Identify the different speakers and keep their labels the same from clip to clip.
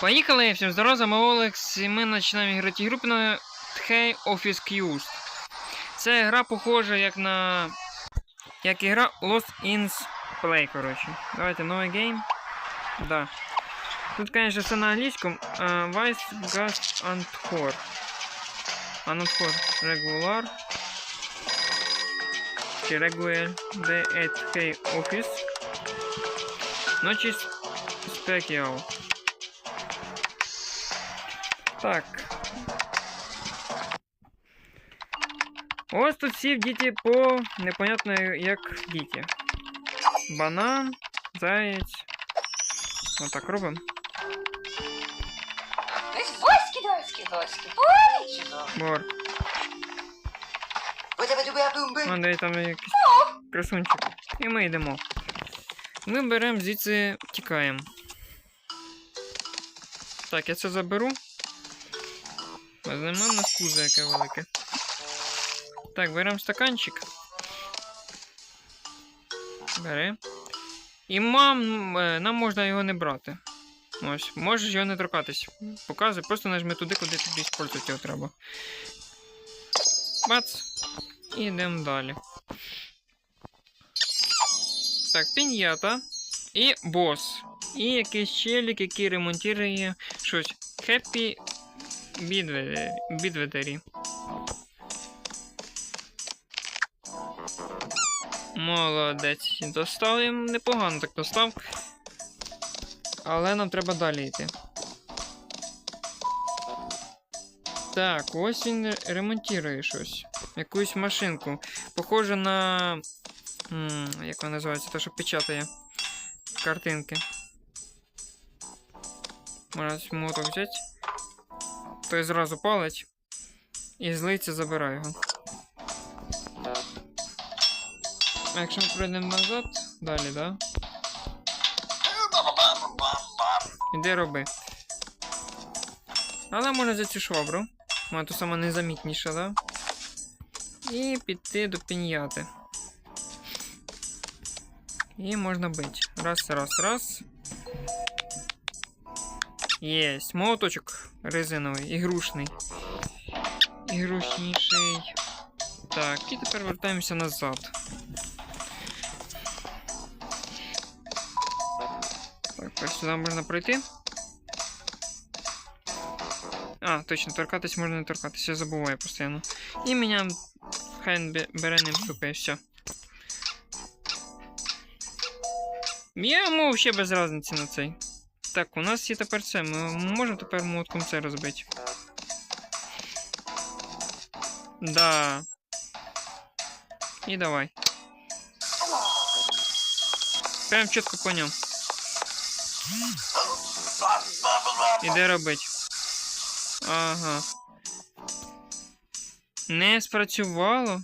Speaker 1: Поїхали, всім здорово, з вами Олекс, і ми починаємо грати під назвою Hey Office Q's. Це гра похожа як на. як ігра Lost in Play, коротше. Давайте новий гейм. Да. Тут, конечно, все на англійському. Uh, Vice Gas and Core. А Core. Regular. Чи Regular. The at Hey Office. Ночі Special. Так. Ось тут всі діти по непонятно як діти. Банан, заєць. Отак робимо. Бор.
Speaker 2: Бу-бу-бу-бу-бу.
Speaker 1: Де там якийсь красунчик. І ми йдемо. Ми беремо звідси тікаємо. Так, я це заберу. Візьмемо на скузо яке велике. Так, беремо стаканчик. Бери. І мам, е, нам можна його не брати. Ось, можеш його не торкатись. Показуй, просто нажми туди, куди тобі использувати його треба. Бац. І йдемо далі. Так, піньята. І бос. І якийсь челік, який ремонтує щось. Хеппі бідведері. Молодець. Достав їм непогано так достав. Але нам треба далі йти. Так, ось він ремонтує щось. Якусь машинку. Похоже на. м, Як вона називається? Те, що печатає картинки. Можна моток взяти. Той зразу палить. І злиться забирає його. А якщо ми пройдемо назад, далі, да? Іди роби. Але можна взяти швабру. Вона то сама незамітніша, да? І піти до піньяти. І можна бити. Раз, раз, раз. Єсть. Молоточок резиновий, ігрушний. Ігрушніший. Так, і тепер вертаємося назад. Так, сюди можна пройти. А, точно, торкатись можна не торкатись, я забуваю постійно. І міняємо хай бере ним штука і все. Я мов ще без разниці на цей. Так, у нас є тепер це. Ми можемо тепер молотком це розбити. Да. І давай. Прям чітко по ньому. Іде робить. Ага. Не спрацювало.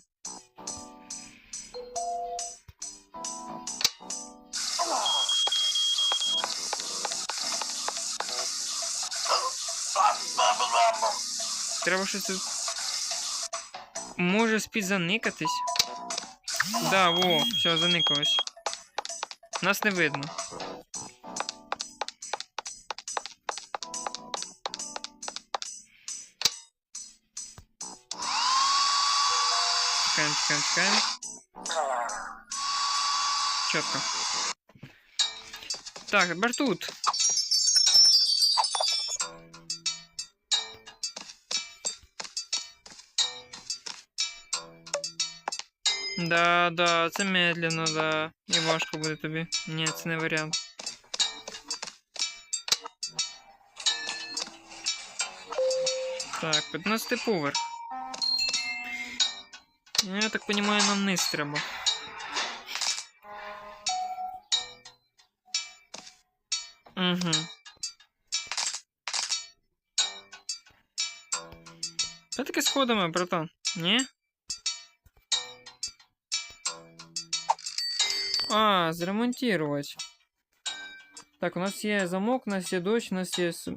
Speaker 1: Треба щось тут. Може спід заникатись. Да, во, все, заникалось. Нас не видно. Чекаємо, чекаємо, чекаємо. Чітко. Так, тепер тут. Да, да, це медленно, да. І важко буде тобі. Ні, це не варіант. Так, 15 поверх. Я так понимаю, нам вниз треба. Угу. Що таке сходами, братан? Ні? А, зремонтировать. Так, у нас є замок, у нас є дощ, у нас є с-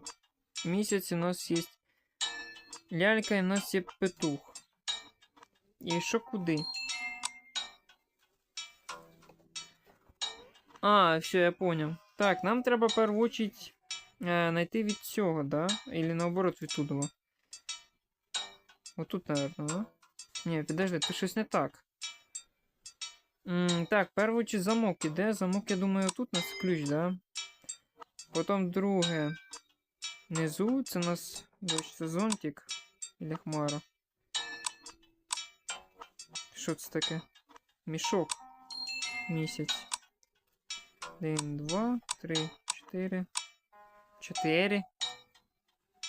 Speaker 1: місяць, у нас є лялька, і у нас є петух. І що куди? А, все, я понял. Так, нам треба в первую очередь Е, найти від цього, да? Или наоборот від тудова. Отут, наверное, да? Ні, підожди, тут щось не так. М, так, перший чи замок іде. Замок, я думаю, тут у нас ключ, да? Потім друге. Внизу це у нас це зонтик. Или хмара. Що це таке? Мішок. Місяць. Один, два, три, чотири. Чотири.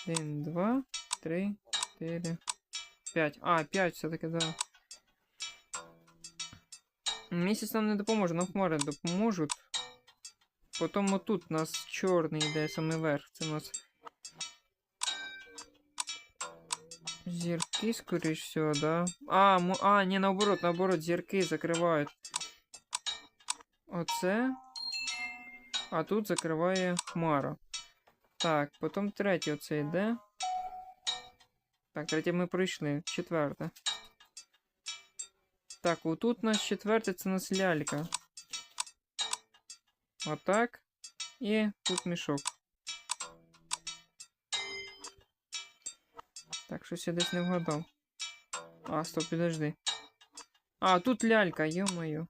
Speaker 1: Один, два, три, чотири. П'ять. А, п'ять все-таки, да. Місяць нам не допоможе, нам хмари допоможуть. Потім отут у нас чорний йде саме верх. Це у нас. Зірки, скоріш всього, да? А, мо... а, ні, наоборот, наоборот, зірки закривають. Оце. А тут закриває хмара. Так, потім третє оце йде. Так, третє ми пройшли. Четверте. Так, отут у нас четверте це у нас лялька. Отак. І тут мішок. Так, щось я не вгадав. А, стоп, підожди. А, тут лялька, ё-моё.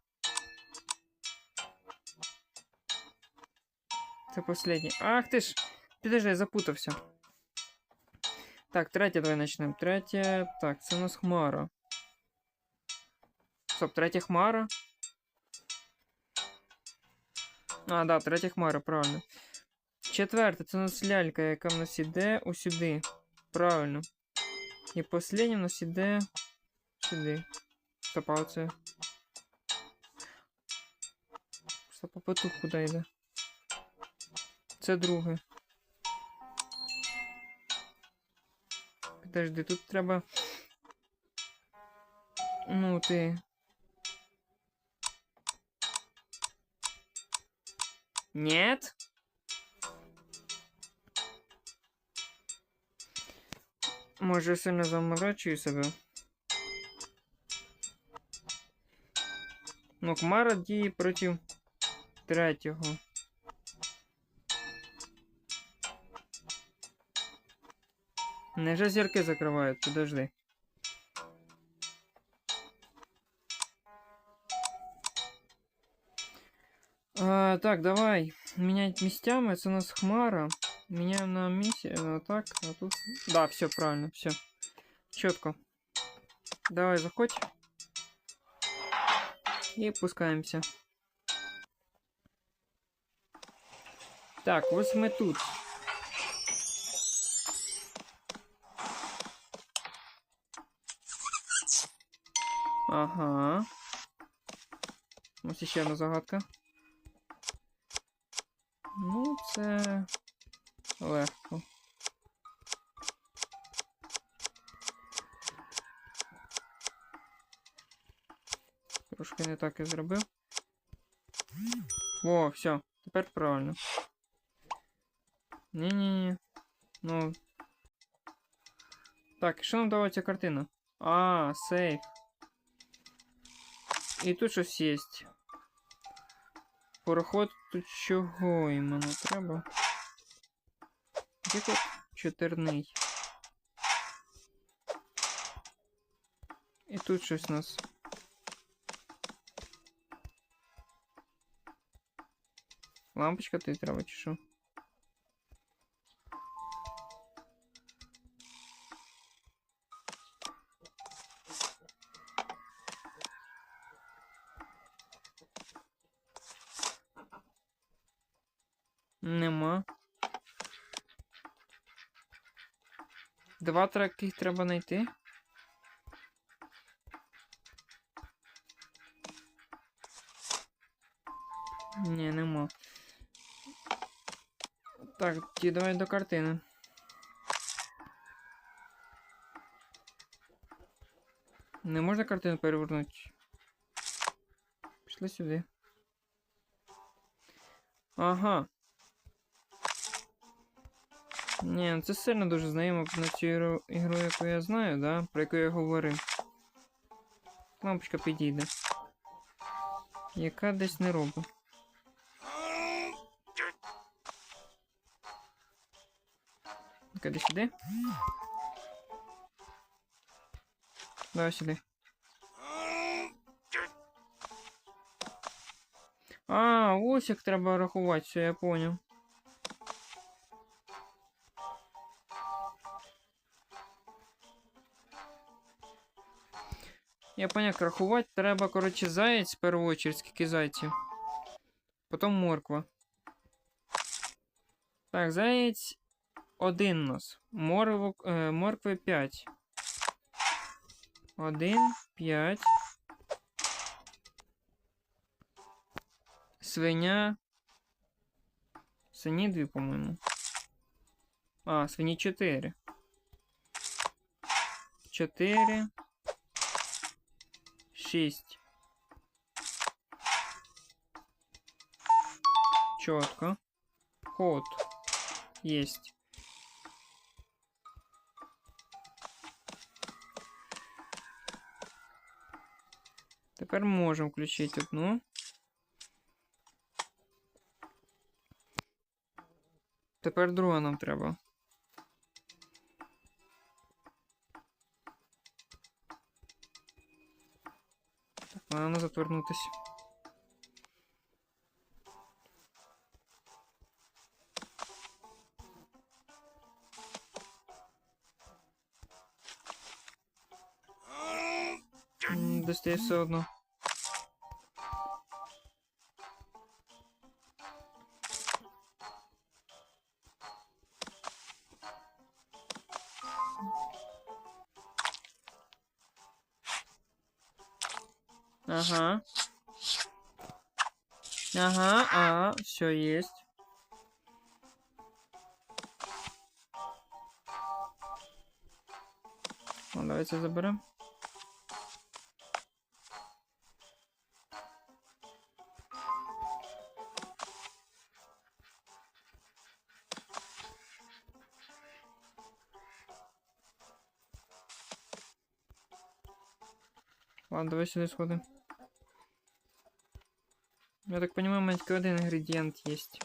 Speaker 1: Це последній. Ах ти ж! Підожди, я запутався. Так, третє давай почнемо. Третє. Так, це у нас хмара. Стоп, третя хмара. А, да, третя хмара, правильно. Четверте, це у нас лялька, яка в нас іде усюди. Правильно. І последнє в нас іде сюди. Стоп, а оце. Стоп, а потух куди йде? Це друге. Подожди, тут треба. Ну, ти. Нет? Може, сильно заморачую себе. Ну, Хмара діє проти третього. Невже зірки закривають? Подожди. А, так, давай. Менять местями. Це у нас хмара. Меняем на миссию. А, так, а тут. Да, все правильно, все. Четко. Давай, заходь. И пускаемся. Так, ось ми тут. Ага. Ось ще одна загадка. Ну, це легко. Трошки не так я зробив. О, все, тепер правильно. Ні-ні-ні. Ну. Так, що нам дала картина? А, сейф. І тут щось є. Пороход тут чого іменно треба? Де чотирний? І тут щось у нас. Лампочка тобі треба чи що? Два треки треба знайти. Ні, нема. Так, ті давай до картини. Не можна картину перевернути. Пішли сюди. Ага. Ні, ну це сильно дуже знайомо на цю ігру, яку я знаю, да? Про яку я говорив. Лампочка підійде. Яка десь не робить. Ну-ка, іди сюди. Давай сюди. А, ось як треба рахувати, все, я поняв. Я поняв, рахувати треба, коротше, заєць в першу очередь, скільки зайців. Потім морква. Так, заєць один у нас. Морвок, е, моркви 5. 1, 5. Свиня. Свині 2, по-моєму. А, свині 4. 4. 6. Четко. Ход. Есть. Тепер можемо включити одну. Тепер друга нам треба. Вона назад вернутися. М, Достає все одно. Ага. Ага, а, все есть. Ну, давайте заберем. Ладно, давай сюда сходим. Я так понимаю, у меня только один ингредиент есть.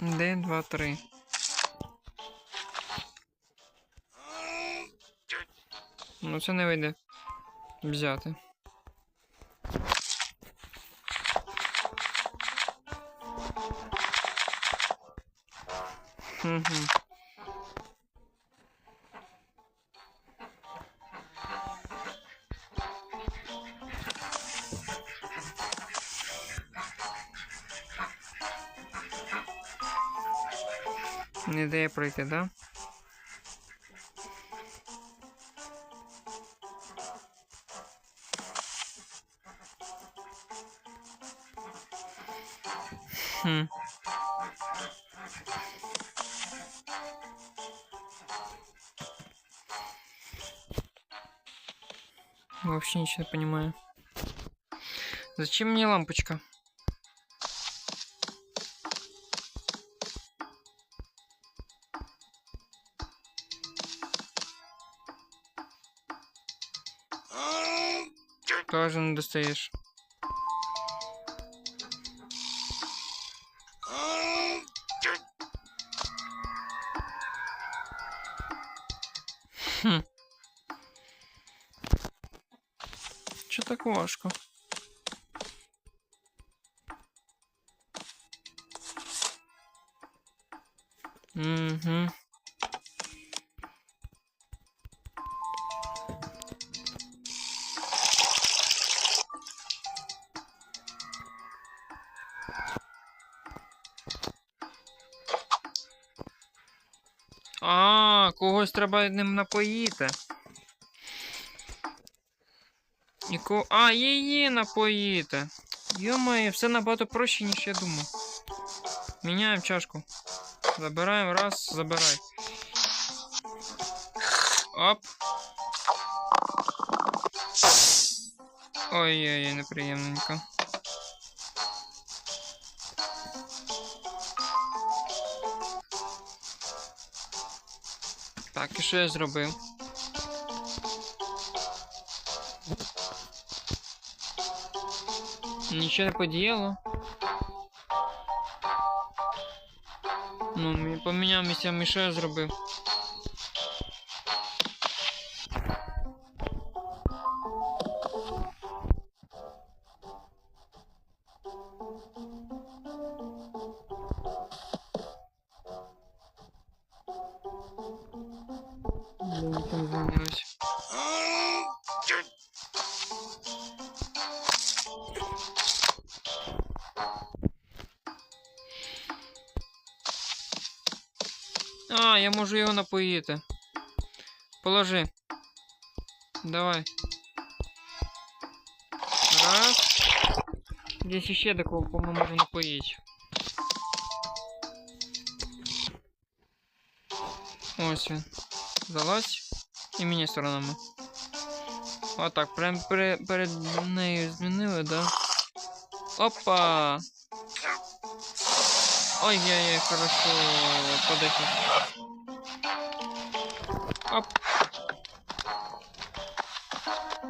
Speaker 1: Один, два, три. Ну, це не вийде взяти. Угу. Пройти, да? Хм. Вообще ничего не понимаю. Зачем мне лампочка? Не достаешь. Хм. Чо так важко? А, когось треба ним напоїти. І ко... А, її напоїти. Йомає, все набагато проще, ніж я думав. Міняємо чашку. Забираємо раз, забирай. Оп. Ой-ой-ой, неприємненько. Що я зробив? Нічого не подіяло. Ну, мі- поміняв місцями, що я зробив. Можу його напоїти. Положи. Давай. Раз. Здесь ще такого, по-моєму, можу напоїти. Ось він. Залазь. І мені сторонами. Отак, прям пере, перед нею змінили, да? Опа! Ой-ой-ой, хорошо. Подожди. Оп.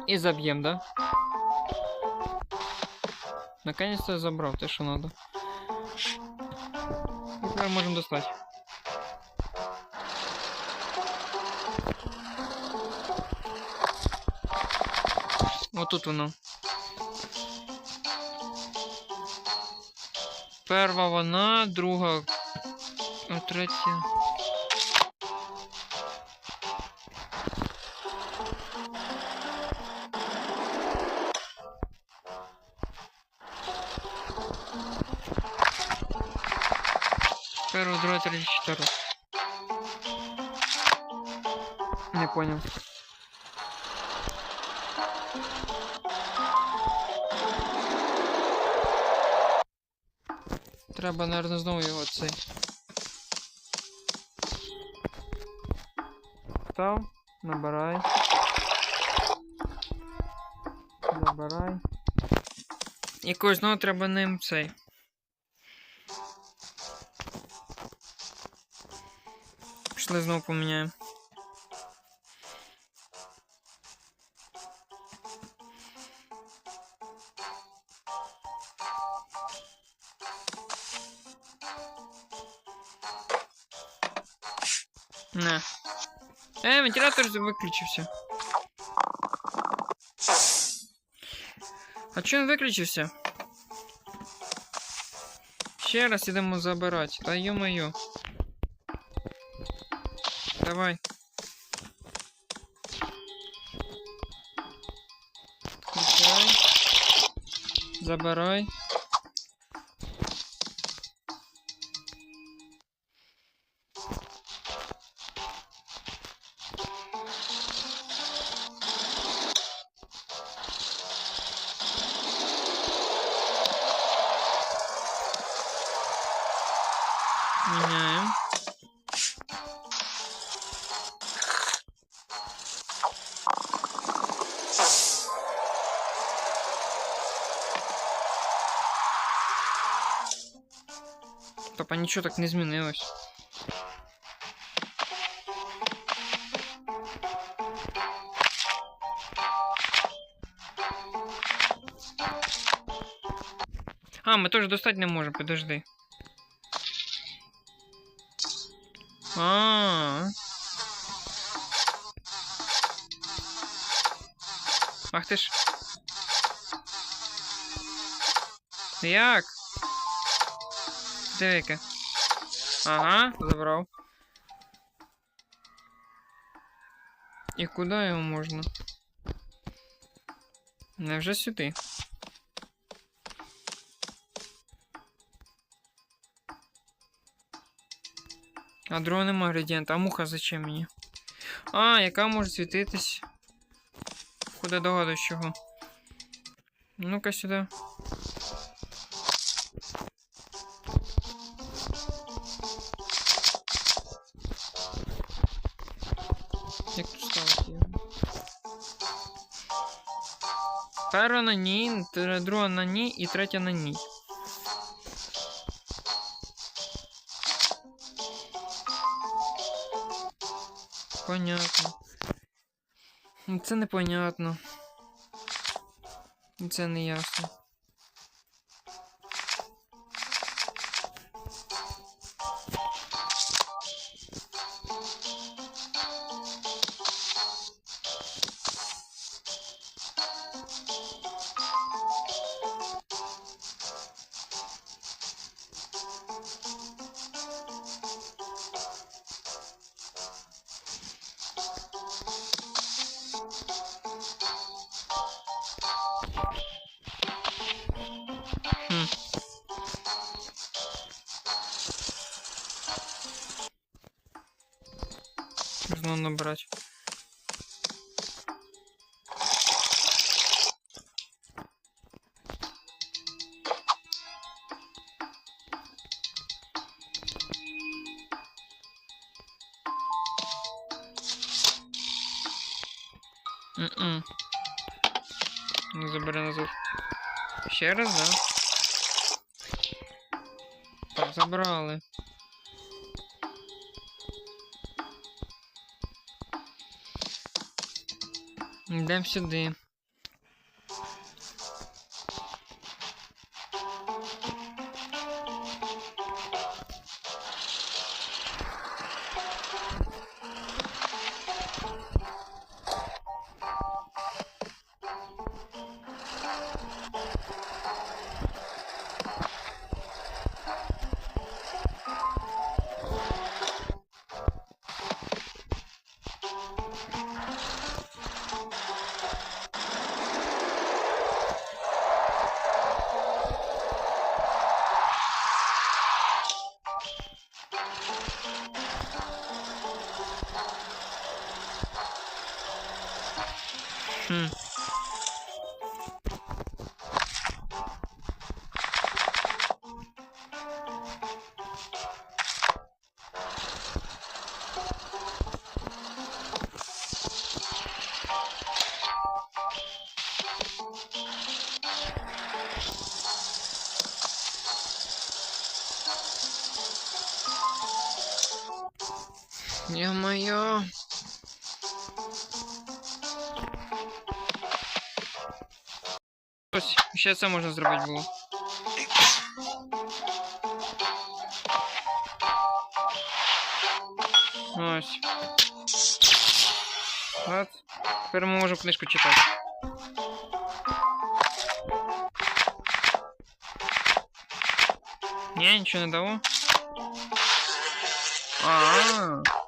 Speaker 1: И забьем, да? Наконец-то я забрал то, что надо. И теперь можем достать. Вот тут воно. Перша вона, друга. А третя. Первая, другая, третья, четвертая. Не понял. Треба, наверное, знову його цей. Став, набирай. Набирай. Якось знову треба ним цей. Пішли знову поміняємо. Не. Е, вентилятор виключився. А чому він виключився? Ще раз ідемо забирати. Та ё-моё. Давай. Включай. Забирай. Папа, нічого так не змінилось. А, ми теж достати не можемо, подожди. А. Ах ти ж. Як? Диви-ка. Ага, забрав. І куди його можна? Невже сюди? А другого нема градієнта. А муха зачем мені? А, яка може світитись? Куди догадуюсь чого? Ну-ка сюди. Перша на ній, друга на ній і третя на ній. Понятно. Це непонятно. Це не ясно. Знову набрати. М-м. Не забери назад. Ще раз, да? Так, забрали. Йдемо сюди. Ще це можна зробити було. Ось. От. Тепер ми можемо книжку читати. Ні, нічого не дало. А.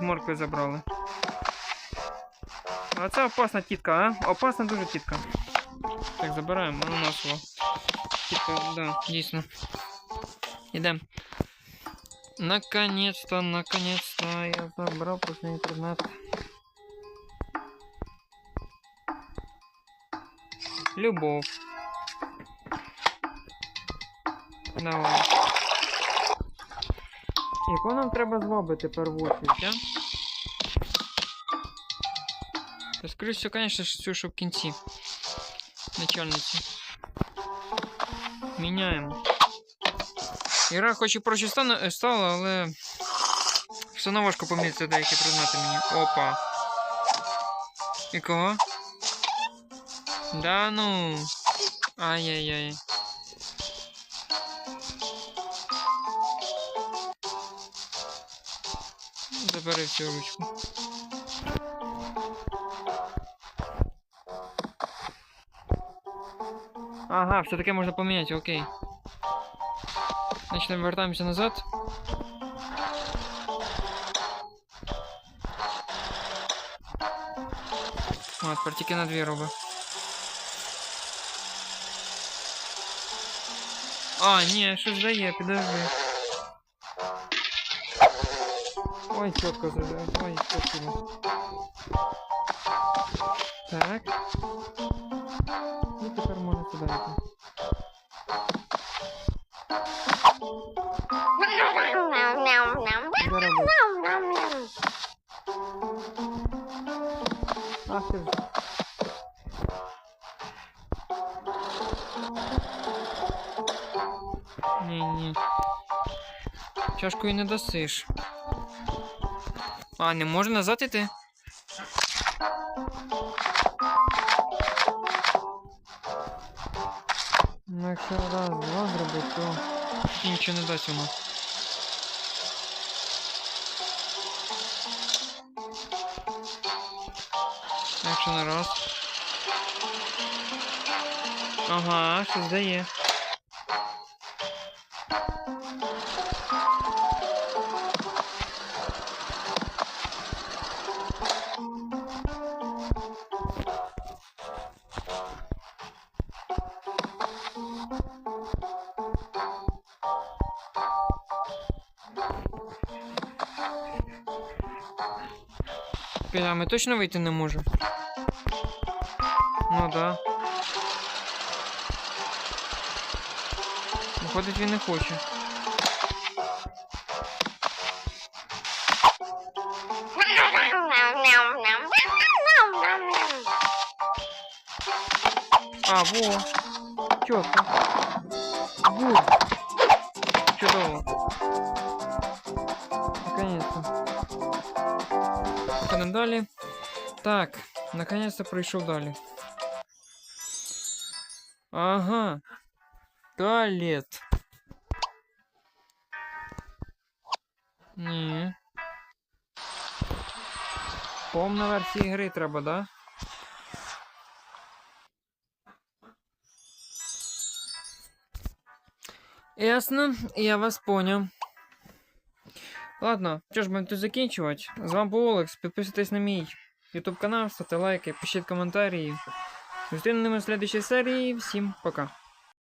Speaker 1: з моркви забрали. А це опасна тітка, а? Опасна дуже тітка. Так, забираємо ананасово. Тітка, да, дійсно. Ідем. Наконец-то, наконец-то я забрав последний предмет. Любов. Давай. Яку нам треба зробити первочить, а? Та скоріше всього, конечно, цю, що в кінці. Начальниці. Міняємо. Ігра хоч і проще стане- стала, але все одно важко помітити деякі предмети мені. Опа. І кого? Да ну. Ай-яй-яй. Забери цю ручку. Ага, все-таки можна поміняти, окей. Значить, ми вертаємося назад. О, тепер тільки на дві роби. А, ні, щось дає, підожди. Ой, чітко зажив. Ой, спасибо. Так. І тепер можна. Заробив. Ах ти ж. Ні, ні. Не досиш. А, не можна назад іти? Ну, якщо раз, два зробити, то нічого не дасть воно. Якщо на раз. Ага, щось дає. Ми точно вийти не можемо? Ну да. Виходить, він не хоче. А, во. Чітко. Бу. Чудово. Наконец-то. Ходимо далі. Так, наконец-то прийшов далі. Ага. Туалет. Ні. Повна версія гри треба, да? Ясно, я вас понял. Ладно, що ж будемо тут закінчувати. З вами був Олекс. Підписуйтесь на мій YouTube канал, ставте лайки, пишіть коментарі. Зустрінемось в следующій серії. Всім пока.